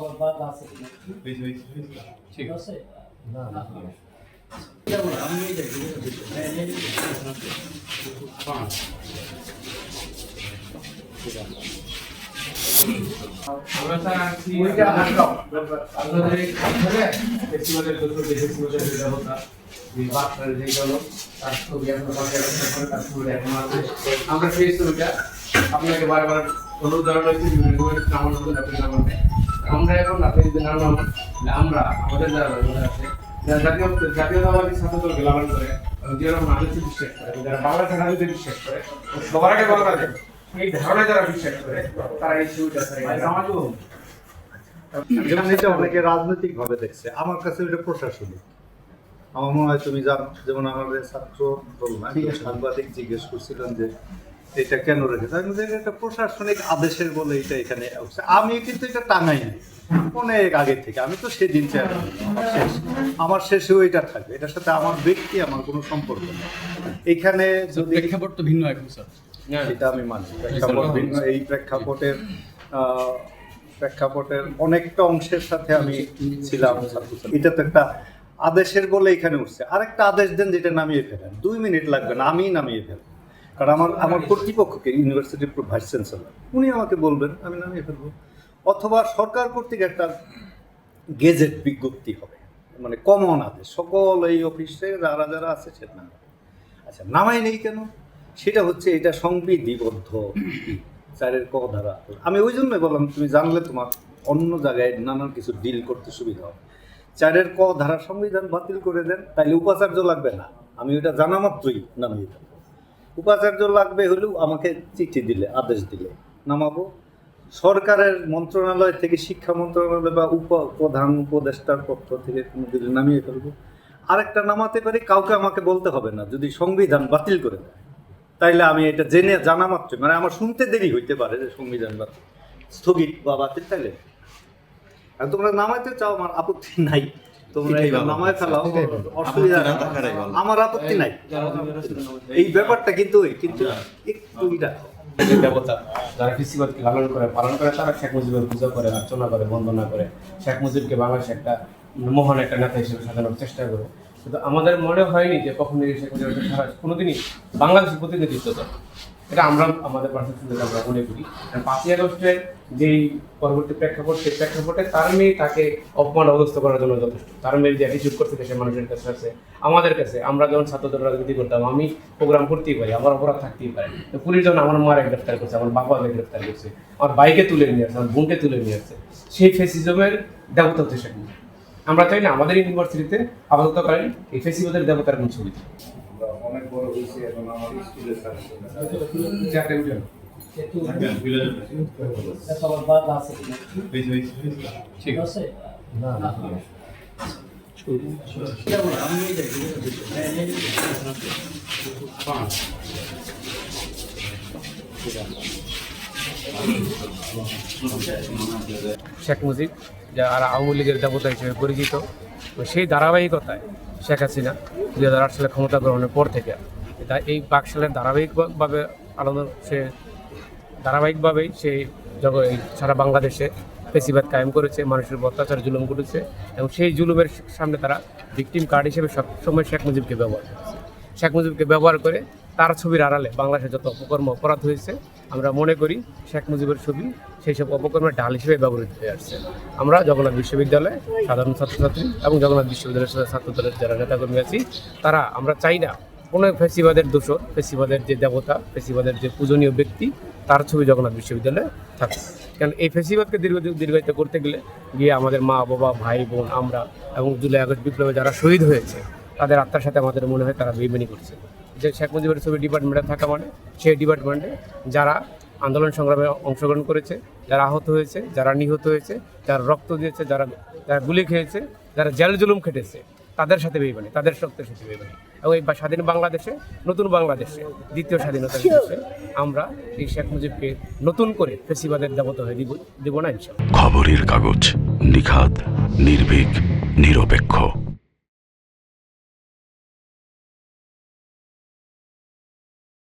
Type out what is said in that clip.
সবার বাদ আছে। ঠিক আছে? না না। আমি এই যাই আমরা সেই ছবিটা আপনাকে বারবার অনুরোধ জানানো হয়েছে বিভিন্ন আমরা এখন আপনি যদি নাম আমরা আমাদের যারা যারা আছে জাতীয় জাতীয়তাবাদী করে যারা মানুষকে বিশ্বাস করে যারা বাংলা বিশ্বাস করে সবার আগে বলা লাগে এই যারা বিশ্বাস করে তারা এই অনেকে রাজনৈতিক ভাবে দেখছে। আমার কাছে এটা প্রশাসনিক। আমার মনে হয় তুমি জানো যেমন আমাদের ছাত্র সাংবাদিক জিজ্ঞেস করছিলেন যে এটা কেন রেখেছে আমি এটা প্রশাসনিক আদেশের বলে এটা এখানে উঠছে। আমি কিন্তু এটা টাঙাই অনেক আগে থেকে। আমি তো সেদিন আমার শেষ। আমার শেষেও এটা থাকবে। এটার সাথে আমার ব্যক্তি আমার কোনো সম্পর্ক নেই। এখানে যদি প্রেক্ষাপট তো ভিন্ন এখন স্যার সেটা আমি মানি। প্রেক্ষাপট ভিন্ন। এই প্রেক্ষাপটের প্রেক্ষাপটের অনেকটা অংশের সাথে আমি ছিলাম এটা তো একটা আদেশের বলে এখানে উঠছে। আরেকটা আদেশ দেন যেটা নামিয়ে ফেলেন। দুই মিনিট লাগবে না। আমি নামিয়ে ফেলব। কারণ আমার আমার কর্তৃপক্ষকে ইউনিভার্সিটির ভাইস চ্যান্সেলর উনি আমাকে বলবেন, আমি নামিয়ে ফেলব। অথবা সরকার কর্তৃক একটা গেজেট বিজ্ঞপ্তি হবে মানে কমন আদেশ, সকল এই অফিসে যারা যারা আছে সেটা নামাবে। আচ্ছা নামাই নেই কেন? সেটা হচ্ছে এটা সংবিধিবদ্ধ চারের ক ধারা। আমি ওই জন্যই বললাম, তুমি জানলে তোমার অন্য জায়গায় নানান কিছু ডিল করতে সুবিধা হবে। চারের ক ধারা সংবিধান বাতিল করে দেন, তাইলে উপাচার্য লাগবে না। আমি ওটা জানা মাত্রই নামিয়ে দেবো। উপাচার্য লাগবে হলেও আমাকে চিঠি দিলে, আদেশ দিলে, নামাবো। সরকারের মন্ত্রণালয় থেকে, শিক্ষা মন্ত্রণালয় বা উপ, প্রধান উপদেষ্টার পক্ষ থেকে কোনো দিলে নামিয়ে ফেলব। আরেকটা নামাতে পারি, কাউকে আমাকে বলতে হবে না, যদি সংবিধান বাতিল করে দেয়। তাইলে আমি এটা জেনে জানা মাত্র মানে আমার শুনতে দেরি হইতে পারে যে সংবিধান বাতিল, স্থগিত বা বাতিল, তাইলে। তোমরা নামাইতে চাও, আমার আপত্তি নাই। তোমরা এটা নামায় ফেলাও অসুবিধা। আমার আপত্তি নাই। এই ব্যাপারটা কিন্তু কিন্তু একটু ইটা দেবতা যারা কৃষিবাদকে লালন করে পালন করে তারা শেখ মুজিবের পূজা করে অর্চনা করে বন্দনা করে। শেখ মুজিবকে বাংলাদেশে একটা মহান একটা নেতা হিসেবে সাজানোর চেষ্টা করে। কিন্তু আমাদের মনে হয়নি যে কখনো এই শেখ মুজিবের সারা কোনোদিনই বাংলাদেশের প্রতিনিধিত্ব করে এটা আমরা আমাদের পার্সেপশন আমরা মনে করি পাঁচই আগস্টের যেই পরবর্তী প্রেক্ষাপট, সেই প্রেক্ষাপটে তার মেয়ে তাকে অপমান অবস্থ করার জন্য যথেষ্ট তার মেয়ে যে অ্যাটিচিউড করতে দেশের মানুষের কাছে আছে, আমাদের কাছে আমরা যখন ছাত্রদের রাজনীতি করতাম, আমি প্রোগ্রাম করতেই পারি, আমার অপরাধ থাকতেই পারে তো পুলিশ যখন আমার মারে গ্রেফতার করছে, আমার বাবাকে গ্রেফতার করছে, আমার বাইকে তুলে নিয়ে আসছে, আমার বোনকে তুলে নিয়ে আসছে, সেই ফেসিজমের দেবতা হচ্ছে মুজিব। আমরা চাই না আমাদের ইউনিভার্সিটিতে আপাততকালীন এই ফেসিবাদের দেবতার কোন ছবি। অনেক বড় হয়েছে এখন আমার স্কুলের শেখ মুজিব যারা আওয়ামী লীগের দেবতা হিসেবে পরিচিত সেই ধারাবাহিকতায় শেখ হাসিনা দুই হাজার আট সালে ক্ষমতা গ্রহণের পর থেকে এটা এই বাকশালের ধারাবাহিকভাবে আলাদা সে ধারাবাহিকভাবেই সেই জগ এই সারা বাংলাদেশে পেশিবাদ কায়েম করেছে, মানুষের অত্যাচার জুলুম করেছে এবং সেই জুলুমের সামনে তারা ভিকটিম কার্ড হিসেবে সবসময় শেখ মুজিবকে ব্যবহার করেছে। শেখ মুজিবকে ব্যবহার করে তার ছবির আড়ালে বাংলাদেশে যত অপকর্ম অপরাধ হয়েছে, আমরা মনে করি শেখ মুজিবের ছবি সেই সব অপকর্মের ঢাল হিসেবে ব্যবহৃত হয়ে আসছে। আমরা জগন্নাথ বিশ্ববিদ্যালয়ে সাধারণ ছাত্রছাত্রী এবং জগন্নাথ বিশ্ববিদ্যালয়ের সাথে ছাত্রদলের যারা নেতাকর্মী আছি, তারা আমরা চাই না কোনো ফেসিবাদের দোষর, ফেসিবাদের যে দেবতা, ফেসিবাদের যে পূজনীয় ব্যক্তি, তার ছবি জগন্নাথ বিশ্ববিদ্যালয়ে থাকে কারণ এই ফেসিবাদকে দীর্ঘ দীর্ঘায়িত করতে গেলে গিয়ে আমাদের মা, বাবা, ভাই, বোন, আমরা এবং জুলাই আগস্ট বিপ্লবে যারা শহীদ হয়েছে তাদের আত্মার সাথে আমাদের মনে হয় তারা বেইমানি করছে। যে শেখ মুজিবের ছবি ডিপার্টমেন্টে থাকা মানে সেই ডিপার্টমেন্টে যারা আন্দোলন সংগ্রামে অংশগ্রহণ করেছে, যারা আহত হয়েছে, যারা নিহত হয়েছে, যারা রক্ত দিয়েছে, যারা যারা গুলি খেয়েছে, যারা জেল জুলুম খেটেছে, তাদের সাথে বেইমানি, তাদের শক্তির সাথে বেইমানি। এবং এই স্বাধীন বাংলাদেশে, নতুন বাংলাদেশে, দ্বিতীয় স্বাধীনতার দেশে আমরা এই শেখ মুজিবকে নতুন করে ফেসিবাদের দেবতা হয়ে দিব দিব না খবরের কাগজ নিখাদ, নির্ভীক, নিরপেক্ষ।